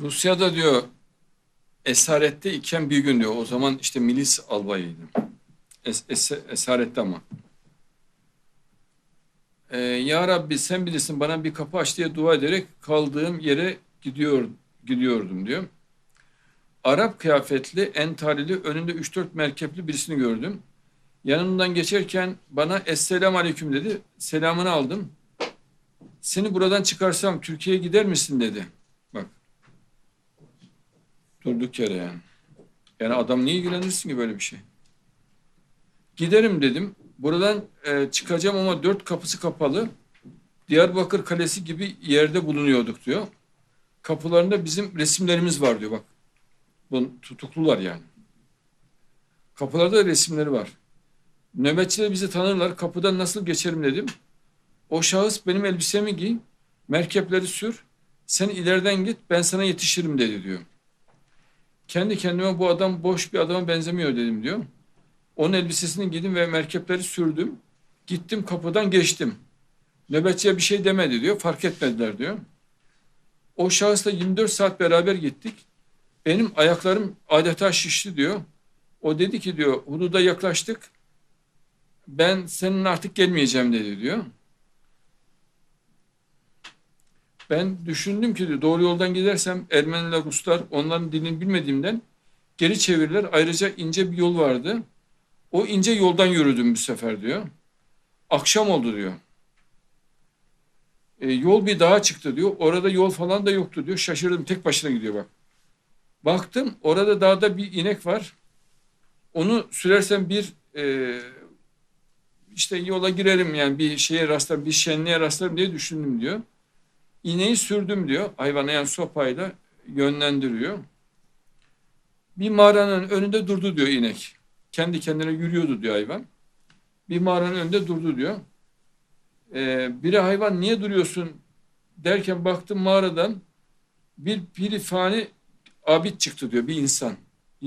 Rusya'da diyor esarette iken bir gün diyor. O zaman işte milis albayıydı. Es, es- esarette ama. Ee, ya Rabbi sen bilirsin bana bir kapı aç diye dua ederek kaldığım yere gidiyor gidiyordum diyor. Arap kıyafetli, entarili, önünde 3-4 merkepli birisini gördüm. Yanımdan geçerken bana Esselam Aleyküm dedi. Selamını aldım. Seni buradan çıkarsam Türkiye'ye gider misin dedi. Durduk yere yani. Yani adam niye ilgilenirsin ki böyle bir şey? Giderim dedim. Buradan e, çıkacağım ama dört kapısı kapalı. Diyarbakır Kalesi gibi yerde bulunuyorduk diyor. Kapılarında bizim resimlerimiz var diyor bak. Bu tutuklular yani. Kapılarda resimleri var. Nöbetçiler bizi tanırlar. Kapıdan nasıl geçerim dedim. O şahıs benim elbisemi giy, merkepleri sür, sen ileriden git ben sana yetişirim dedi diyor. Kendi kendime bu adam boş bir adama benzemiyor dedim diyor. Onun elbisesini giydim ve merkepleri sürdüm. Gittim kapıdan geçtim. Nöbetçiye bir şey demedi diyor. Fark etmediler diyor. O şahısla 24 saat beraber gittik. Benim ayaklarım adeta şişti diyor. O dedi ki diyor hududa yaklaştık. Ben senin artık gelmeyeceğim dedi diyor. Ben düşündüm ki doğru yoldan gidersem Ermeniler, Ruslar onların dilini bilmediğimden geri çevirirler. Ayrıca ince bir yol vardı. O ince yoldan yürüdüm bu sefer diyor. Akşam oldu diyor. E, yol bir dağa çıktı diyor. Orada yol falan da yoktu diyor. Şaşırdım tek başına gidiyor bak. Baktım orada dağda bir inek var. Onu sürersem bir e, işte yola girerim yani bir şeye rastlarım, bir şenliğe rastlarım diye düşündüm diyor. İneği sürdüm diyor. Hayvana yani sopayla yönlendiriyor. Bir mağaranın önünde durdu diyor inek. Kendi kendine yürüyordu diyor hayvan. Bir mağaranın önünde durdu diyor. Ee, biri hayvan niye duruyorsun derken baktım mağaradan bir pirifani abid çıktı diyor bir insan.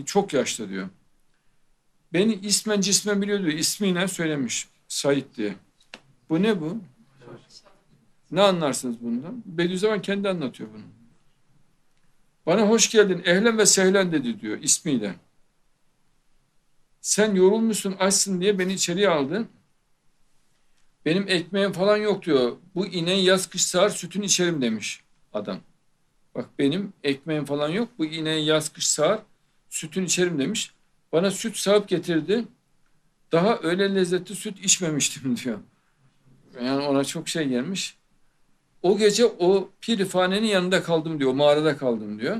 Çok yaşlı diyor. Beni ismen cismen biliyor diyor. İsmiyle söylemiş. Said diye. Bu ne bu? Ne anlarsınız bundan? Bediüzzaman kendi anlatıyor bunu. Bana hoş geldin, ehlen ve sehlen dedi diyor ismiyle. Sen yorulmuşsun, açsın diye beni içeriye aldın. Benim ekmeğim falan yok diyor. Bu ineği yaz kış sağar sütünü içerim demiş adam. Bak benim ekmeğim falan yok. Bu ineği yaz kış sağar sütünü içerim demiş. Bana süt sağıp getirdi. Daha öyle lezzetli süt içmemiştim diyor. Yani ona çok şey gelmiş. O gece o pirifanenin yanında kaldım diyor. Mağarada kaldım diyor.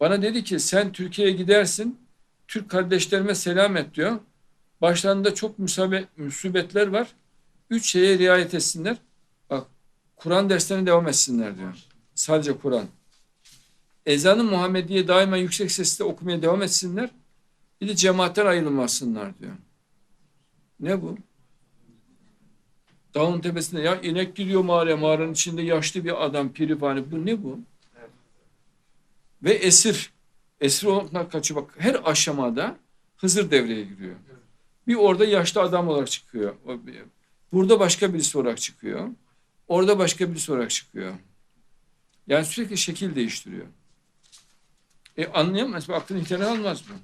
Bana dedi ki sen Türkiye'ye gidersin. Türk kardeşlerime selam et diyor. Başlarında çok musibetler var. Üç şeye riayet etsinler. Bak Kur'an derslerine devam etsinler diyor. Sadece Kur'an. Ezanı Muhammediye daima yüksek sesle okumaya devam etsinler. Bir de cemaatten ayrılmasınlar diyor. Ne bu? Dağın tepesinde ya inek gidiyor mağaraya mağaranın içinde yaşlı bir adam pirifani bu ne bu? Ve esir. Esir olmaktan kaçıyor bak her aşamada Hızır devreye giriyor. Bir orada yaşlı adam olarak çıkıyor. Burada başka birisi olarak çıkıyor. Orada başka birisi olarak çıkıyor. Yani sürekli şekil değiştiriyor. E anlayamaz. Aklın ihtiyarı almaz mı?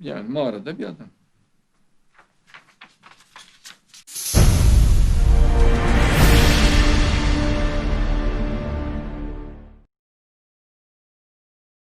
Yani mağarada bir adam.